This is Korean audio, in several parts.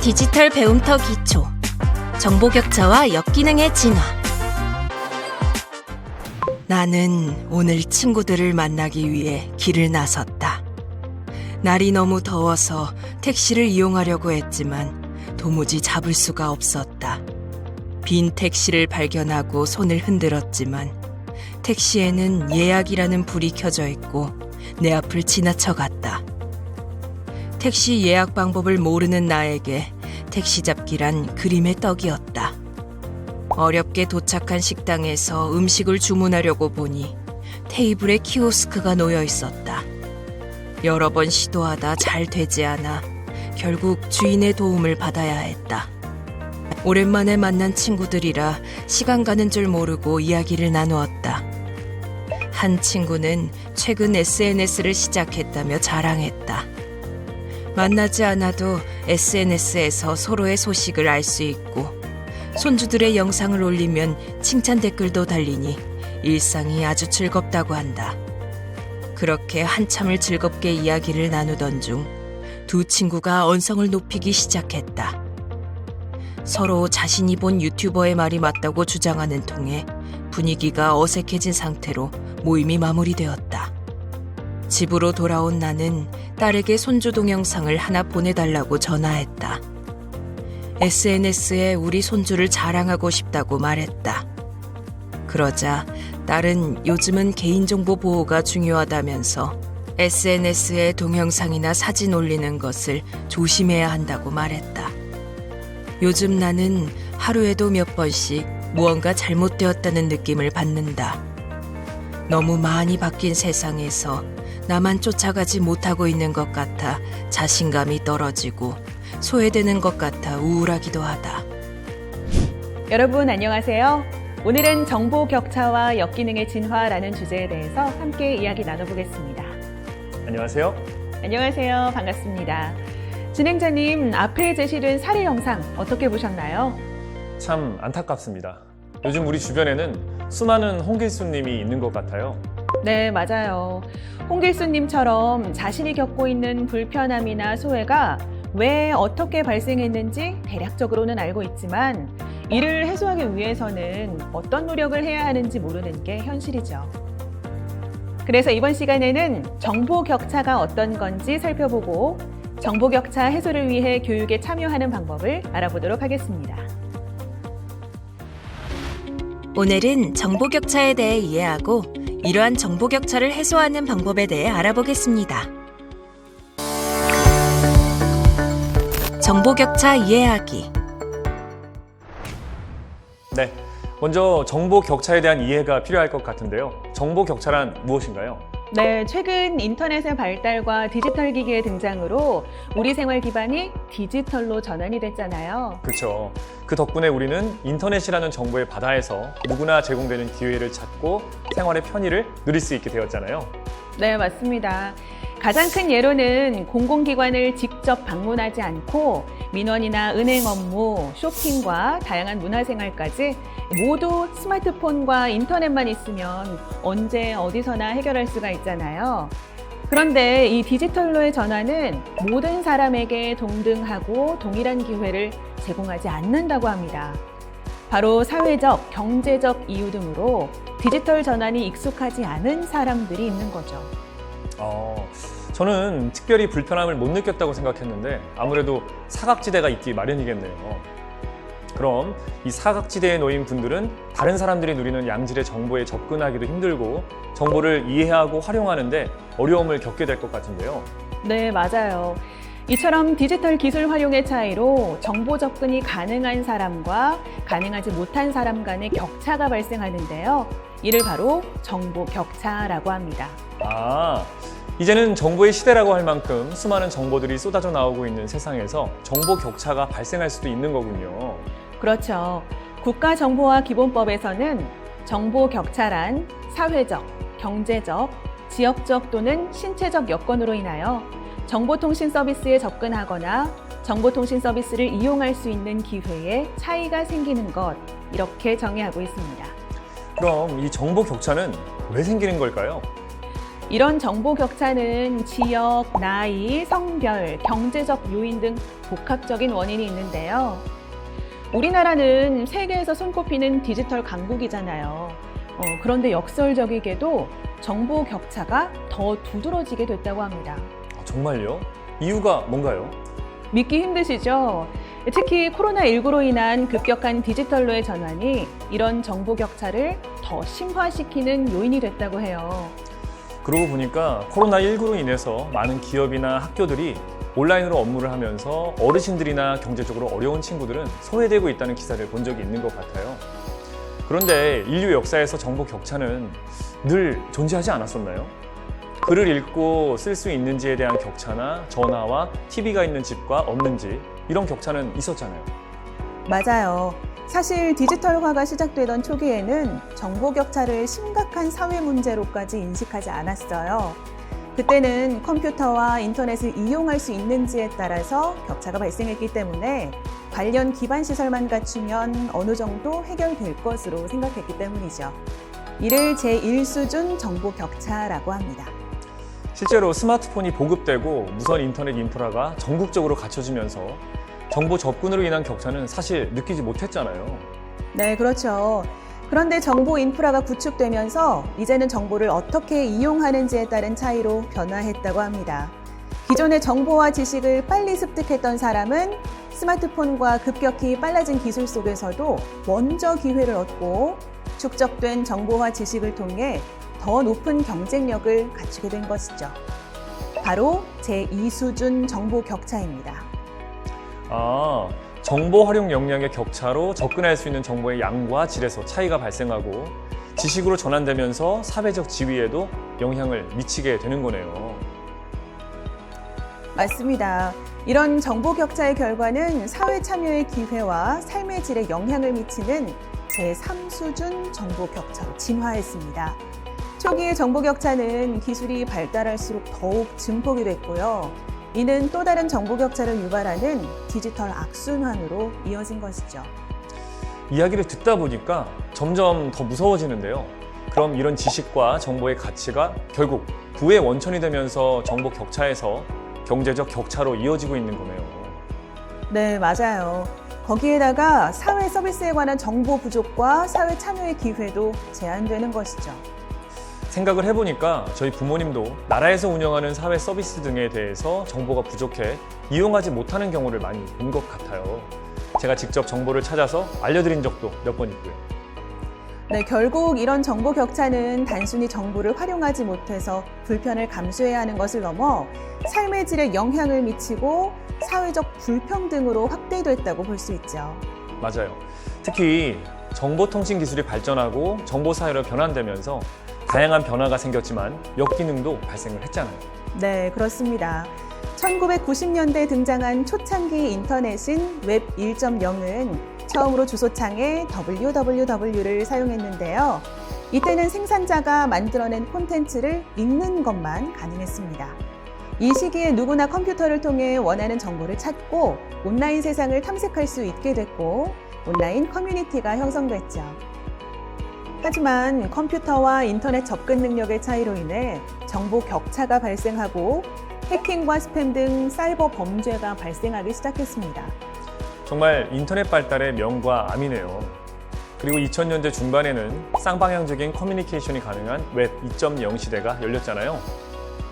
디지털 배움터 기초 정보 격차와 역기능의 진화 나는 오늘 친구들을 만나기 위해 길을 나섰다. 날이 너무 더워서 택시를 이용하려고 했지만 도무지 잡을 수가 없었다. 빈 택시를 발견하고 손을 흔들었지만 택시에는 예약이라는 불이 켜져 있고 내 앞을 지나쳐 갔다. 택시 예약 방법을 모르는 나에게 택시 잡기란 그림의 떡이었다. 어렵게 도착한 식당에서 음식을 주문하려고 보니 테이블에 키오스크가 놓여 있었다. 여러 번 시도하다 잘 되지 않아 결국 주인의 도움을 받아야 했다. 오랜만에 만난 친구들이라 시간 가는 줄 모르고 이야기를 나누었다. 한 친구는 최근 SNS를 시작했다며 자랑했다. 만나지 않아도 SNS에서 서로의 소식을 알 수 있고 손주들의 영상을 올리면 칭찬 댓글도 달리니 일상이 아주 즐겁다고 한다. 그렇게 한참을 즐겁게 이야기를 나누던 중 두 친구가 언성을 높이기 시작했다. 서로 자신이 본 유튜버의 말이 맞다고 주장하는 통에 분위기가 어색해진 상태로 모임이 마무리되었다. 집으로 돌아온 나는 딸에게 손주 동영상을 하나 보내달라고 전화했다. SNS에 우리 손주를 자랑하고 싶다고 말했다. 그러자 딸은 요즘은 개인정보 보호가 중요하다면서 SNS에 동영상이나 사진 올리는 것을 조심해야 한다고 말했다. 요즘 나는 하루에도 몇 번씩 무언가 잘못되었다는 느낌을 받는다. 너무 많이 바뀐 세상에서 나만 쫓아가지 못하고 있는 것 같아 자신감이 떨어지고 소외되는 것 같아 우울하기도 하다. 여러분 안녕하세요. 오늘은 정보 격차와 역기능의 진화라는 주제에 대해서 함께 이야기 나눠보겠습니다. 안녕하세요. 안녕하세요. 반갑습니다. 진행자님, 앞에 제시된 사례 영상 어떻게 보셨나요? 참 안타깝습니다. 요즘 우리 주변에는 수많은 홍길수님이 있는 것 같아요. 네, 맞아요. 홍길수님처럼 자신이 겪고 있는 불편함이나 소외가 왜 어떻게 발생했는지 대략적으로는 알고 있지만 이를 해소하기 위해서는 어떤 노력을 해야 하는지 모르는 게 현실이죠. 그래서 이번 시간에는 정보 격차가 어떤 건지 살펴보고 정보 격차 해소를 위해 교육에 참여하는 방법을 알아보도록 하겠습니다. 오늘은 정보 격차에 대해 이해하고 이러한 정보 격차를 해소하는 방법에 대해 알아보겠습니다. 정보 격차 이해하기. 네. 먼저 정보 격차에 대한 이해가 필요할 것 같은데요. 정보 격차란 무엇인가요? 네, 최근 인터넷의 발달과 디지털 기기의 등장으로 우리 생활 기반이 디지털로 전환이 됐잖아요. 그렇죠. 그 덕분에 우리는 인터넷이라는 정보의 바다에서 누구나 제공되는 기회를 찾고 생활의 편의를 누릴 수 있게 되었잖아요. 네, 맞습니다. 가장 큰 예로는 공공기관을 직접 방문하지 않고 민원이나 은행 업무, 쇼핑과 다양한 문화생활까지 모두 스마트폰과 인터넷만 있으면 언제 어디서나 해결할 수가 있잖아요. 그런데 이 디지털로의 전환은 모든 사람에게 동등하고 동일한 기회를 제공하지 않는다고 합니다. 바로 사회적, 경제적 이유 등으로 디지털 전환이 익숙하지 않은 사람들이 있는 거죠. 어, 저는 특별히 불편함을 못 느꼈다고 생각했는데 아무래도 사각지대가 있기 마련이겠네요. 그럼 이 사각지대에 놓인 분들은 다른 사람들이 누리는 양질의 정보에 접근하기도 힘들고 정보를 이해하고 활용하는데 어려움을 겪게 될 것 같은데요. 네, 맞아요. 이처럼 디지털 기술 활용의 차이로 정보 접근이 가능한 사람과 가능하지 못한 사람 간의 격차가 발생하는데요. 이를 바로 정보 격차라고 합니다. 아, 이제는 정보의 시대라고 할 만큼 수많은 정보들이 쏟아져 나오고 있는 세상에서 정보 격차가 발생할 수도 있는 거군요. 그렇죠. 국가정보화 기본법에서는 정보 격차란 사회적, 경제적, 지역적 또는 신체적 여건으로 인하여 정보통신 서비스에 접근하거나 정보통신 서비스를 이용할 수 있는 기회에 차이가 생기는 것 이렇게 정의하고 있습니다. 그럼 이 정보 격차는 왜 생기는 걸까요? 이런 정보 격차는 지역, 나이, 성별, 경제적 요인 등 복합적인 원인이 있는데요. 우리나라는 세계에서 손꼽히는 디지털 강국이잖아요. 어, 그런데 역설적이게도 정보 격차가 더 두드러지게 됐다고 합니다. 아, 정말요? 이유가 뭔가요? 믿기 힘드시죠? 특히 코로나19로 인한 급격한 디지털로의 전환이 이런 정보 격차를 더 심화시키는 요인이 됐다고 해요. 그러고 보니까 코로나19로 인해서 많은 기업이나 학교들이 온라인으로 업무를 하면서 어르신들이나 경제적으로 어려운 친구들은 소외되고 있다는 기사를 본 적이 있는 것 같아요. 그런데 인류 역사에서 정보 격차는 늘 존재하지 않았었나요? 글을 읽고 쓸 수 있는지에 대한 격차나 전화와 TV가 있는 집과 없는 집 이런 격차는 있었잖아요. 맞아요. 사실 디지털화가 시작되던 초기에는 정보 격차를 심각한 사회 문제로까지 인식하지 않았어요. 그때는 컴퓨터와 인터넷을 이용할 수 있는지에 따라서 격차가 발생했기 때문에 관련 기반 시설만 갖추면 어느 정도 해결될 것으로 생각했기 때문이죠. 이를 제1수준 정보 격차라고 합니다. 실제로 스마트폰이 보급되고 무선 인터넷 인프라가 전국적으로 갖춰지면서 정보 접근으로 인한 격차는 사실 느끼지 못했잖아요. 네, 그렇죠. 그런데 정보 인프라가 구축되면서 이제는 정보를 어떻게 이용하는지에 따른 차이로 변화했다고 합니다. 기존의 정보와 지식을 빨리 습득했던 사람은 스마트폰과 급격히 빨라진 기술 속에서도 먼저 기회를 얻고 축적된 정보와 지식을 통해 더 높은 경쟁력을 갖추게 된 것이죠. 바로 제2수준 정보 격차입니다. 아, 정보 활용 역량의 격차로 접근할 수 있는 정보의 양과 질에서 차이가 발생하고 지식으로 전환되면서 사회적 지위에도 영향을 미치게 되는 거네요. 맞습니다. 이런 정보 격차의 결과는 사회 참여의 기회와 삶의 질에 영향을 미치는 제3수준 정보 격차로 진화했습니다. 초기의 정보 격차는 기술이 발달할수록 더욱 증폭이 됐고요. 이는 또 다른 정보 격차를 유발하는 디지털 악순환으로 이어진 것이죠. 이야기를 듣다 보니까 점점 더 무서워지는데요. 그럼 이런 지식과 정보의 가치가 결국 부의 원천이 되면서 정보 격차에서 경제적 격차로 이어지고 있는 거네요. 네, 맞아요. 거기에다가 사회 서비스에 관한 정보 부족과 사회 참여의 기회도 제한되는 것이죠. 생각을 해보니까 저희 부모님도 나라에서 운영하는 사회 서비스 등에 대해서 정보가 부족해 이용하지 못하는 경우를 많이 본 것 같아요. 제가 직접 정보를 찾아서 알려드린 적도 몇 번 있고요. 네, 결국 이런 정보 격차는 단순히 정보를 활용하지 못해서 불편을 감수해야 하는 것을 넘어 삶의 질에 영향을 미치고 사회적 불평등으로 확대됐다고 볼 수 있죠. 맞아요. 특히 정보통신 기술이 발전하고 정보 사회로 변환되면서 다양한 변화가 생겼지만 역기능도 발생을 했잖아요. 네, 그렇습니다. 1990년대 등장한 초창기 인터넷인 웹 1.0은 처음으로 주소창에 www를 사용했는데요. 이때는 생산자가 만들어낸 콘텐츠를 읽는 것만 가능했습니다. 이 시기에 누구나 컴퓨터를 통해 원하는 정보를 찾고 온라인 세상을 탐색할 수 있게 됐고 온라인 커뮤니티가 형성됐죠. 하지만 컴퓨터와 인터넷 접근 능력의 차이로 인해 정보 격차가 발생하고 해킹과 스팸 등 사이버 범죄가 발생하기 시작했습니다. 정말 인터넷 발달의 명과 암이네요. 그리고 2000년대 중반에는 쌍방향적인 커뮤니케이션이 가능한 웹 2.0 시대가 열렸잖아요.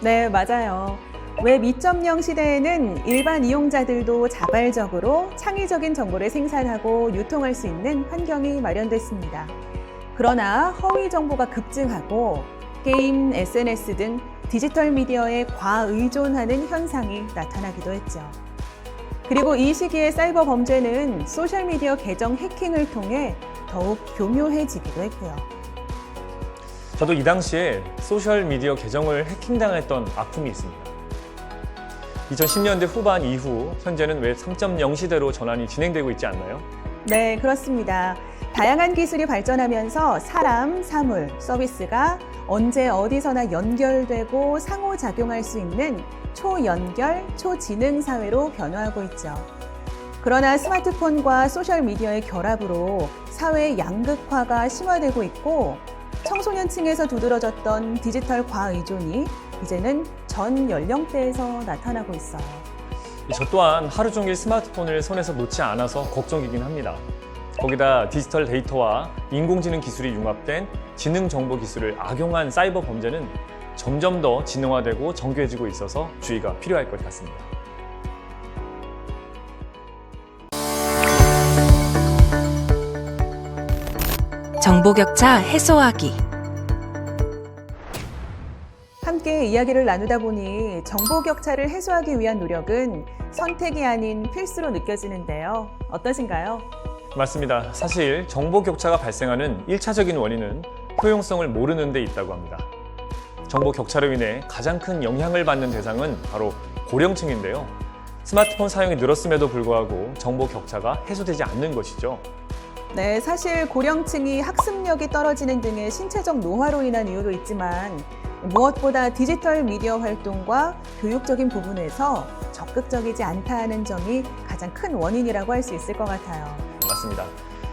네, 맞아요. 웹 2.0 시대에는 일반 이용자들도 자발적으로 창의적인 정보를 생산하고 유통할 수 있는 환경이 마련됐습니다. 그러나 허위 정보가 급증하고 게임, SNS 등 디지털 미디어에 과의존하는 현상이 나타나기도 했죠. 그리고 이 시기의 사이버 범죄는 소셜미디어 계정 해킹을 통해 더욱 교묘해지기도 했고요. 저도 이 당시에 소셜미디어 계정을 해킹당했던 아픔이 있습니다. 2010년대 후반 이후 현재는 웹 3.0 시대로 전환이 진행되고 있지 않나요? 네, 그렇습니다. 다양한 기술이 발전하면서 사람, 사물, 서비스가 언제 어디서나 연결되고 상호작용할 수 있는 초연결, 초지능 사회로 변화하고 있죠. 그러나 스마트폰과 소셜미디어의 결합으로 사회 양극화가 심화되고 있고 청소년층에서 두드러졌던 디지털 과의존이 이제는 전 연령대에서 나타나고 있어요. 저 또한 하루 종일 스마트폰을 손에서 놓지 않아서 걱정이긴 합니다. 거기다 디지털 데이터와 인공지능 기술이 융합된 지능 정보 기술을 악용한 사이버 범죄는 점점 더 진화되고 정교해지고 있어서 주의가 필요할 것 같습니다. 정보 격차 해소하기. 함께 이야기를 나누다 보니 정보 격차를 해소하기 위한 노력은 선택이 아닌 필수로 느껴지는데요. 어떠신가요? 맞습니다. 사실 정보 격차가 발생하는 1차적인 원인은 효용성을 모르는 데 있다고 합니다. 정보 격차로 인해 가장 큰 영향을 받는 대상은 바로 고령층인데요. 스마트폰 사용이 늘었음에도 불구하고 정보 격차가 해소되지 않는 것이죠. 네, 사실 고령층이 학습력이 떨어지는 등의 신체적 노화로 인한 이유도 있지만 무엇보다 디지털 미디어 활동과 교육적인 부분에서 적극적이지 않다는 점이 가장 큰 원인이라고 할 수 있을 것 같아요. 맞습니다.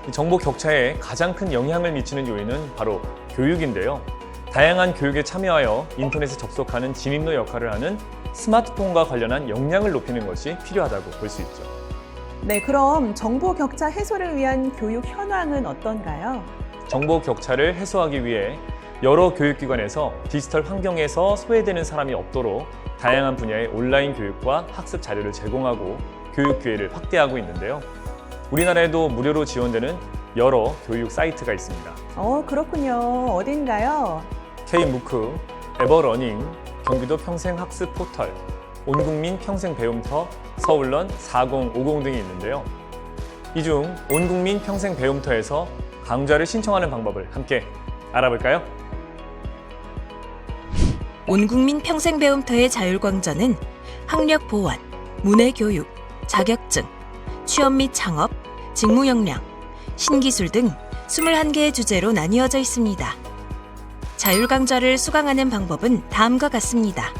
이 정보 격차에 가장 큰 영향을 미치는 요인은 바로 교육인데요. 다양한 교육에 참여하여 인터넷에 접속하는 진입로 역할을 하는 스마트폰과 관련한 역량을 높이는 것이 필요하다고 볼 수 있죠. 네, 그럼 정보 격차 해소를 위한 교육 현황은 어떤가요? 정보 격차를 해소하기 위해 여러 교육기관에서 디지털 환경에서 소외되는 사람이 없도록 다양한 분야의 온라인 교육과 학습 자료를 제공하고 교육 기회를 확대하고 있는데요. 우리나라에도 무료로 지원되는 여러 교육 사이트가 있습니다. 어, 그렇군요. 어딘가요? K무크, 에버러닝, 경기도 평생학습 포털, 온국민 평생배움터, 서울런 4050 등이 있는데요. 이 중 온국민 평생배움터에서 강좌를 신청하는 방법을 함께 알아볼까요? 온국민 평생배움터의 자율광자는 학력 보완, 문해 교육, 자격증, 취업 및 창업, 직무 역량, 신기술 등 21개의 주제로 나뉘어져 있습니다. 자율 강좌를 수강하는 방법은 다음과 같습니다.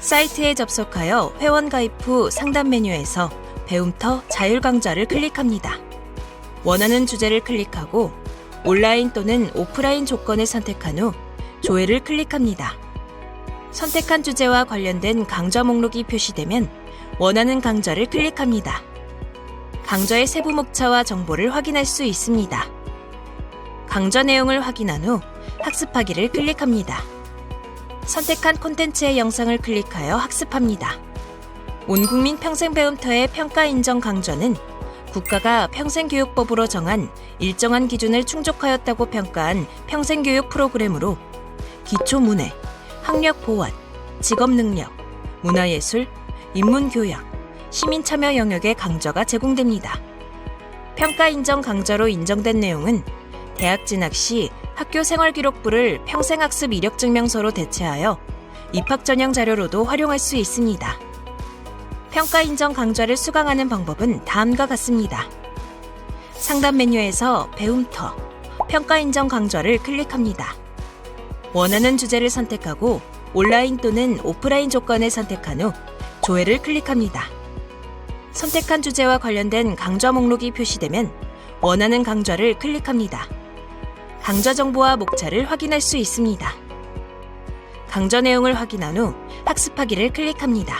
사이트에 접속하여 회원 가입 후 상단 메뉴에서 배움터 자율 강좌를 클릭합니다. 원하는 주제를 클릭하고 온라인 또는 오프라인 조건을 선택한 후 조회를 클릭합니다. 선택한 주제와 관련된 강좌 목록이 표시되면 원하는 강좌를 클릭합니다. 강좌의 세부 목차와 정보를 확인할 수 있습니다. 강좌 내용을 확인한 후 학습하기를 클릭합니다. 선택한 콘텐츠의 영상을 클릭하여 학습합니다. 온국민 평생배움터의 평가 인정 강좌는 국가가 평생교육법으로 정한 일정한 기준을 충족하였다고 평가한 평생교육 프로그램으로 기초문해, 학력 보완, 직업 능력, 문화예술, 인문교양, 시민 참여 영역의 강좌가 제공됩니다. 평가 인정 강좌로 인정된 내용은 대학 진학 시 학교 생활 기록부를 평생학습 이력 증명서로 대체하여 입학 전형 자료로도 활용할 수 있습니다. 평가 인정 강좌를 수강하는 방법은 다음과 같습니다. 상단 메뉴에서 배움터, 평가 인정 강좌를 클릭합니다. 원하는 주제를 선택하고 온라인 또는 오프라인 조건을 선택한 후 조회를 클릭합니다. 선택한 주제와 관련된 강좌 목록이 표시되면 원하는 강좌를 클릭합니다. 강좌 정보와 목차를 확인할 수 있습니다. 강좌 내용을 확인한 후 학습하기를 클릭합니다.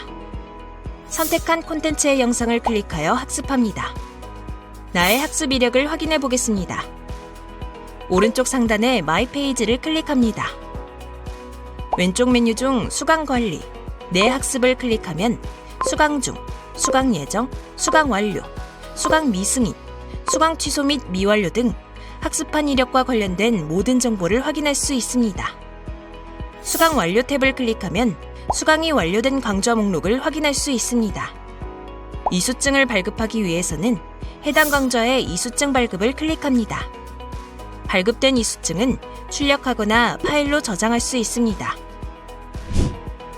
선택한 콘텐츠의 영상을 클릭하여 학습합니다. 나의 학습 이력을 확인해 보겠습니다. 오른쪽 상단의 마이 페이지를 클릭합니다. 왼쪽 메뉴 중 수강 관리, 내 학습을 클릭하면 수강 중, 수강 예정, 수강 완료, 수강 미승인, 수강 취소 및 미완료 등 학습한 이력과 관련된 모든 정보를 확인할 수 있습니다. 수강 완료 탭을 클릭하면 수강이 완료된 강좌 목록을 확인할 수 있습니다. 이수증을 발급하기 위해서는 해당 강좌의 이수증 발급을 클릭합니다. 발급된 이수증은 출력하거나 파일로 저장할 수 있습니다.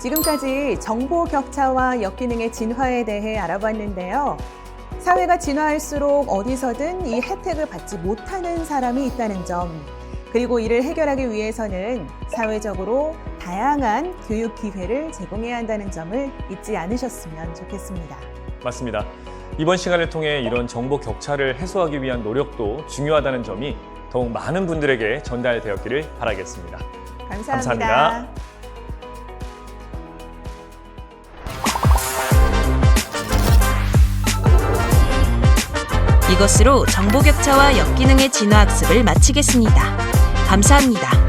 지금까지 정보 격차와 역기능의 진화에 대해 알아봤는데요. 사회가 진화할수록 어디서든 이 혜택을 받지 못하는 사람이 있다는 점, 그리고 이를 해결하기 위해서는 사회적으로 다양한 교육 기회를 제공해야 한다는 점을 잊지 않으셨으면 좋겠습니다. 맞습니다. 이번 시간을 통해 이런 정보 격차를 해소하기 위한 노력도 중요하다는 점이 더욱 많은 분들에게 전달되었기를 바라겠습니다. 감사합니다. 감사합니다. 이것으로 정보 격차와 역기능의 진화 학습을 마치겠습니다. 감사합니다.